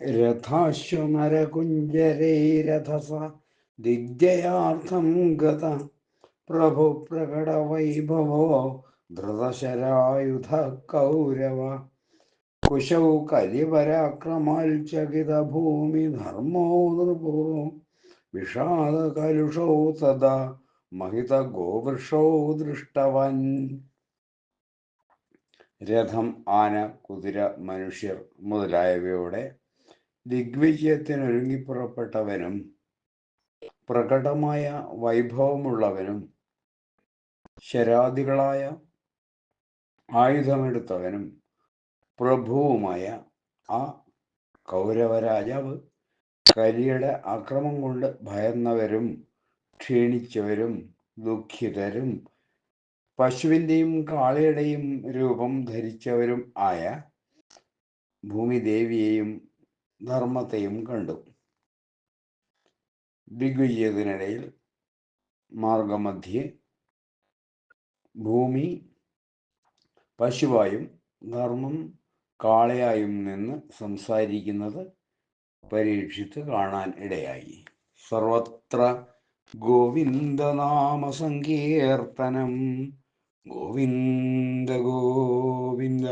രഥാശ്വനരകുഞ്ചരൈരഥസ ദിഗ്ജയാർത്ഥം ഗത പ്രഭു പ്രകടവൈഭവോ ധൃതശരായുധ കൗരവ കുശൗ കലിപരാക്രമാൽചകിതഭൂമി ധർമ്മോ നൃപോ വിഷാദകലുഷൗ തഥാ മഹിത ഗോവൃഷോ ദൃഷ്ടവൻ. രഥം ആന കുതിര മനുഷ്യർ മുതലായവയോടെ ദിഗ്വിജയത്തിനൊരുങ്ങി പുറപ്പെട്ടവനും പ്രകടമായ വൈഭവമുള്ളവനും ശരാദികളായ ആയുധമെടുത്തവനും പ്രഭുവുമായ ആ കൗരവരാജാവ് കരിയുടെ അക്രമം കൊണ്ട് ഭയന്നവരും ക്ഷീണിച്ചവരും ദുഃഖിതരും പശുവിന്റെയും കാളയുടെയും രൂപം ധരിച്ചവരും ആയ ഭൂമിദേവിയെയും ധർമ്മത്തെയും കണ്ടു. ദിഗ്വിജയത്തിനിടയിൽ മാർഗമധ്യേ ഭൂമി പശുവായും ധർമ്മം കാളയായും നിന്ന് സംസാരിക്കുന്നത് പരീക്ഷിച്ച് കാണാൻ ഇടയായി. സർവത്ര ഗോവിന്ദനാമ സങ്കീർത്തനം ഗോവിന്ദ ഗോവിന്ദ